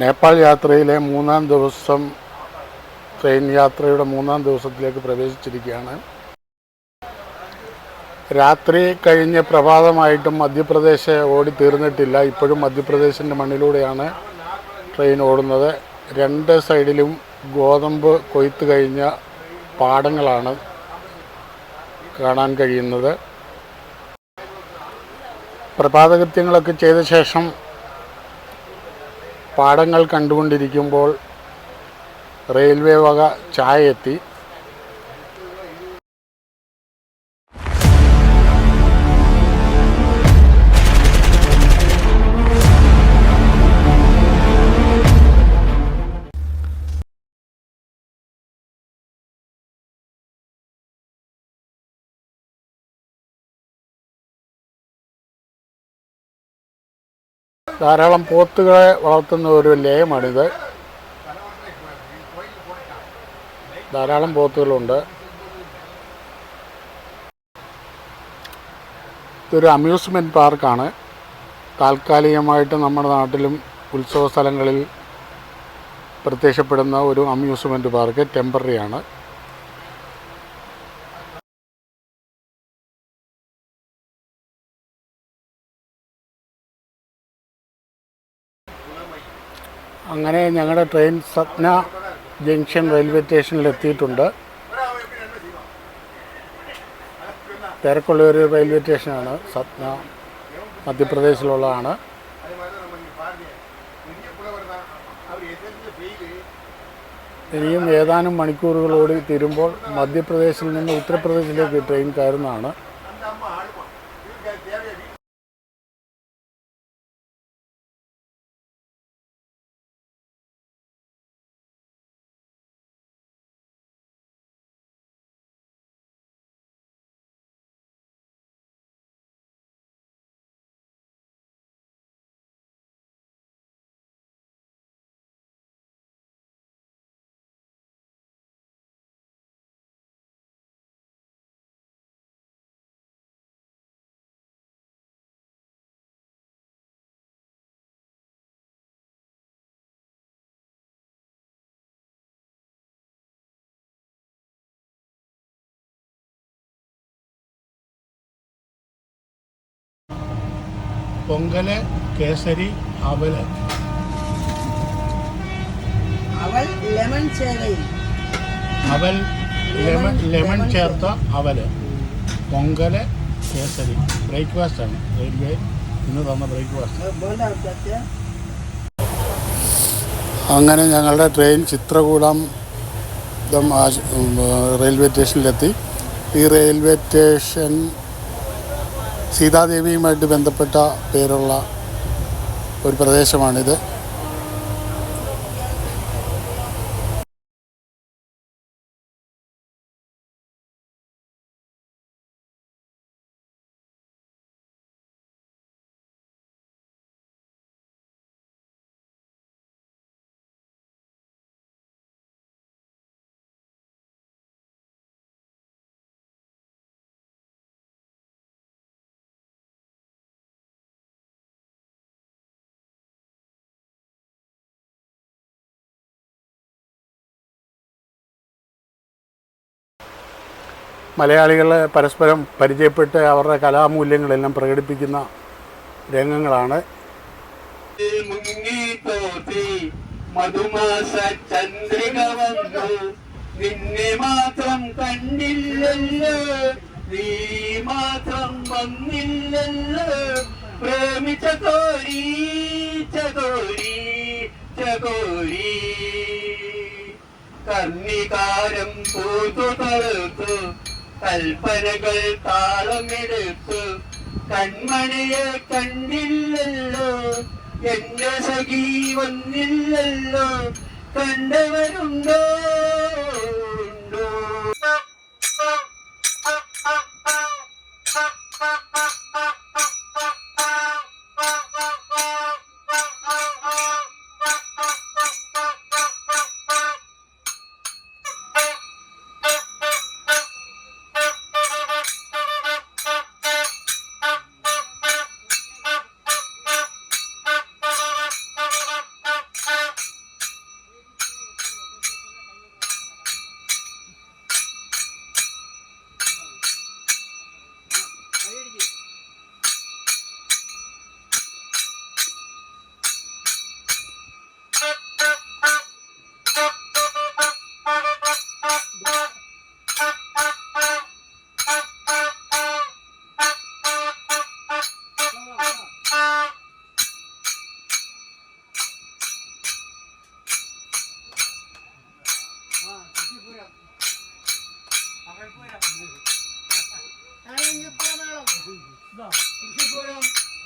നേപ്പാൾ യാത്രയിലെ മൂന്നാം ദിവസം ട്രെയിൻ യാത്രയുടെ മൂന്നാം ദിവസത്തിലേക്ക് പ്രവേശിച്ചിരിക്കുകയാണ്. രാത്രി കഴിഞ്ഞ് പ്രഭാതമായിട്ടും മധ്യപ്രദേശ് ഓടി തീർന്നിട്ടില്ല ഇപ്പോഴും മധ്യപ്രദേശിന്റെ മണ്ണിലൂടെയാണ് ട്രെയിൻ ഓടുന്നത്. രണ്ട് സൈഡിലും ഗോതമ്പ് കൊയ്ത്ത് കഴിഞ്ഞ പാടങ്ങളാണ് കാണാൻ കഴിയുന്നത്. പ്രഭാതകൃത്യങ്ങളൊക്കെ ചെയ്ത ശേഷം പാടങ്ങൾ കണ്ടുകൊണ്ടിരിക്കുമ്പോൾ റെയിൽവേ വക ചായ എത്തി. ധാരാളം പോത്തുകളെ വളർത്തുന്ന ഒരു ലയമാണിത് ധാരാളം പോത്തുകളുണ്ട്. ഇതൊരു അമ്യൂസ്മെന്റ് പാർക്കാണ്. താൽക്കാലികമായിട്ട് നമ്മുടെ നാട്ടിലും ഉത്സവ സ്ഥലങ്ങളിൽ പ്രത്യക്ഷപ്പെടുന്ന ഒരു അമ്യൂസ്മെന്റ് പാർക്ക് ടെമ്പററി അങ്ങനെ ഞങ്ങളുടെ ട്രെയിൻ സ്വപ്ന ജംഗ്ഷൻ റെയിൽവേ സ്റ്റേഷനിൽ എത്തിയിട്ടുണ്ട്. തിരക്കുള്ള ഒരു റെയിൽവേ സ്റ്റേഷനാണ്. സ്വപ്ന മധ്യപ്രദേശിലുള്ളതാണ്. ഇനിയും ഏതാനും മണിക്കൂറുകളോടി തീരുമ്പോൾ മധ്യപ്രദേശിൽ നിന്ന് ഉത്തർപ്രദേശിലേക്ക് ട്രെയിൻ കയറുന്നതാണ്. പൊങ്കൽ കേസരി അവൽ. അവൾ ലെമൺ അവൽ ലെമൺ ലെമൺ ചേർത്ത അവൽ. പൊങ്കൽ കേസരി. ബ്രേക്ക്ഫാസ്റ്റ് ആണ്. റെയിൽവേ ഇന്ന് തന്ന ബ്രേക്ക്ഫാസ്റ്റ് അങ്ങനെ ഞങ്ങളുടെ ട്രെയിൻ ചിത്രകൂടം റെയിൽവേ സ്റ്റേഷനിലെത്തി. ഈ റെയിൽവേ സ്റ്റേഷൻ സീതാദേവിയുമായിട്ട് ബന്ധപ്പെട്ട പേരുള്ള ഒരു പ്രദേശമാണിത്. മലയാളികൾ പരസ്പരം പരിചയപ്പെട്ട് അവരുടെ കലാമൂല്യങ്ങളെല്ലാം പ്രകടിപ്പിക്കുന്ന രംഗങ്ങളാണ്. നിന്നെ മാത്രം കണ്ടില്ലല്ലോ. നീ മാത്രം ചകോരി ചകോരി. കർണികാരം പൂത്തു കൽപ്പനകൾ താളമെടുത്തു. കൺമണിയെ കണ്ടില്ലല്ലോ. എന്റെ സഖി വന്നില്ലല്ലോ. കണ്ടവരുണ്ടോ? ഉണ്ടോ? 是吧？你说呀，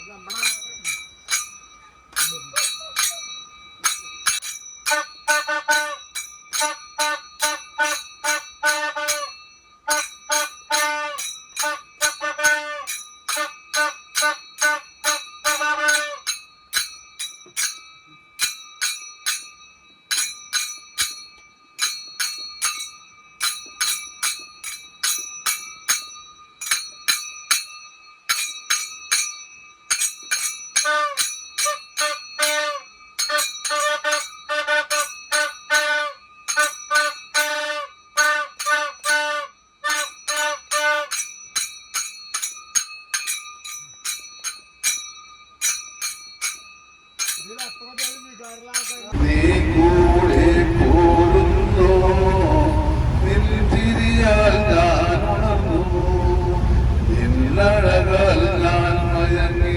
咱不拉。നീ കൂടെ പോരുന്നോ. നിൻ തിരിയാൽ ഞാൻ ഉണർന്നു. നിന്നഴകാൽ ഞാൻ മയങ്ങി.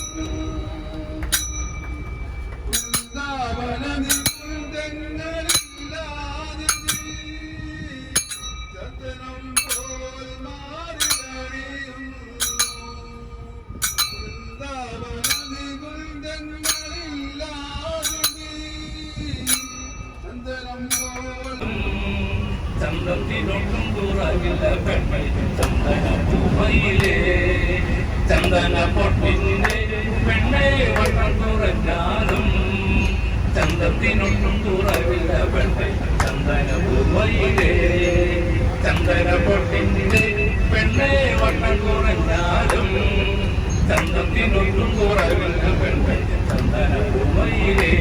ചന്തത്തിനൊട്ടും കുറവില്ല പെണ്ണെ ചന്ദന പൂമയിലേ ചന്ദന പൊട്ടിന്റെ പെണ്ണെ വണ്ണം കുറഞ്ഞാലും ചന്തത്തിനൊട്ടും കുറവില്ല പെണ്ണെ ചന്ദന പൂമയിലേ ചന്ദന പൊട്ടിന്റെ പെണ്ണെ വണ്ണം കുറഞ്ഞാലും ചന്തത്തിനൊട്ടും കുറവില്ല പെണ്ണെ ചന്ദന പൂമയിലേ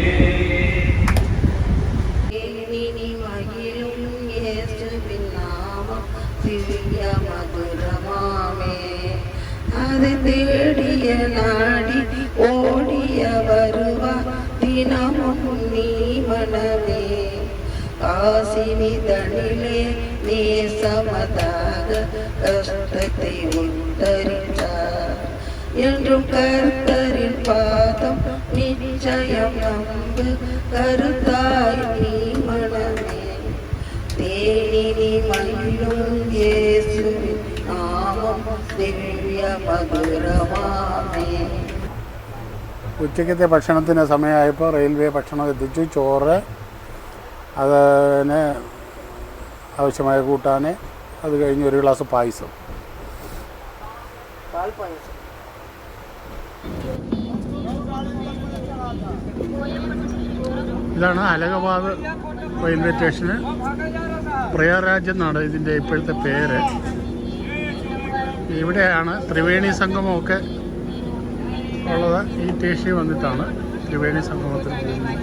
தேடிய நாடி ஓடிய வருவா தினமும் நீ மனமே. ஆசினிதனிலே நீ சமதாக கஷ்டத்தை உத்தரித்தார். என்றும் கர்த்தரின் பாதம் நிச்சயம் நம்பு. கருத்தாய் நீ மனமே. தேனி மல்லும் ஏசு ഉച്ചക്കത്തെ ഭക്ഷണത്തിന് സമയമായപ്പോൾ റെയിൽവേ ഭക്ഷണം എത്തിച്ചു ചോറ് അതിന് ആവശ്യമായ കൂട്ടാൻ അത് കഴിഞ്ഞ് ഒരു ഗ്ലാസ് പായസം. ഇതാണ് അലഹബാദ് റെയിൽവേ സ്റ്റേഷന്. പ്രയാറാജ് എന്നാണ് ഇതിന്റെ ഇപ്പോഴത്തെ പേര്. ഇവിടെയാണ് ത്രിവേണി സംഗമമൊക്കെ ഉള്ളത്. ഈ ടേഷി വന്നിട്ടാണ് ത്രിവേണി സംഗമത്തിൽ പോകുന്നത്.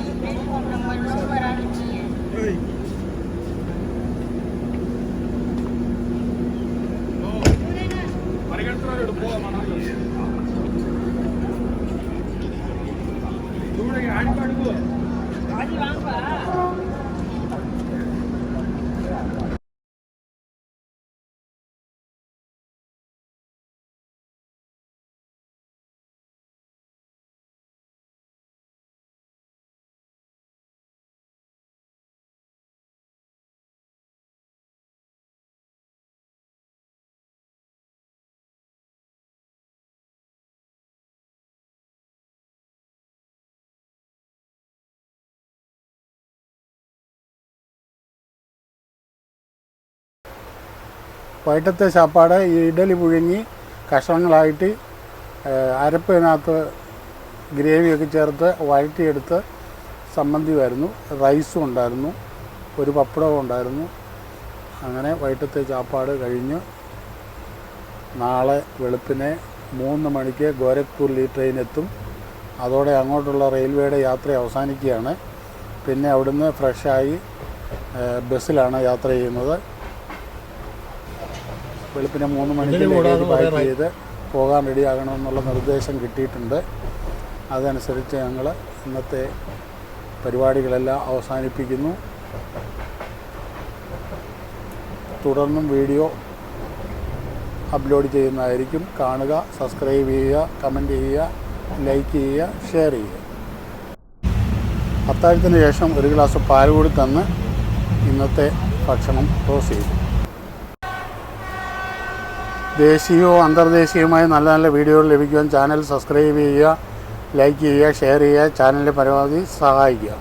വൈകിട്ടത്തെ ചാപ്പാട് ഈ ഇഡലി പുഴുങ്ങി കഷ്ണങ്ങളായിട്ട് അരപ്പിനകത്ത് ഗ്രേവിയൊക്കെ ചേർത്ത് വഴറ്റിയെടുത്ത് സംബന്ധിയായിരുന്നു റൈസും ഉണ്ടായിരുന്നു ഒരു പപ്പടവും ഉണ്ടായിരുന്നു. അങ്ങനെ വൈകിട്ടത്തെ ചാപ്പാട് കഴിഞ്ഞ് നാളെ വെളുപ്പിനെ മൂന്ന് മണിക്ക് ഗോരഖ്പൂരിൽ ട്രെയിൻ എത്തും അതോടെ അങ്ങോട്ടുള്ള റെയിൽവേയുടെ യാത്ര അവസാനിക്കുകയാണ്. പിന്നെ അവിടുന്ന് ഫ്രഷായി ബസ്സിലാണ് യാത്ര ചെയ്യുന്നത്. വെളുപ്പിനെ മൂന്ന് മണിക്ക് പാക്ക് ചെയ്ത് പോകാൻ റെഡിയാകണമെന്നുള്ള നിർദ്ദേശം കിട്ടിയിട്ടുണ്ട്. അതനുസരിച്ച് ഞങ്ങൾ ഇന്നത്തെ പരിപാടികളെല്ലാം അവസാനിപ്പിക്കുന്നു. തുടർന്നും വീഡിയോ അപ്ലോഡ് ചെയ്യുന്നതായിരിക്കും. കാണുക സബ്സ്ക്രൈബ് ചെയ്യുക കമന്റ് ചെയ്യുക ലൈക്ക് ചെയ്യുക ഷെയർ ചെയ്യുക. അത്താഴത്തിന് ശേഷം ഒരു ഗ്ലാസ് പാൽ കൂടി തന്ന് ഇന്നത്തെ ഭക്ഷണം ക്ലോസ് ചെയ്തു. ദേശീയവും അന്തർദേശീയവുമായ നല്ല നല്ല വീഡിയോകൾ ലഭിക്കുവാൻ ചാനൽ സബ്സ്ക്രൈബ് ചെയ്യുക ലൈക്ക് ചെയ്യുക ഷെയർ ചെയ്യുക ചാനലിന്റെ പരമാവധി സഹായിക്കുക.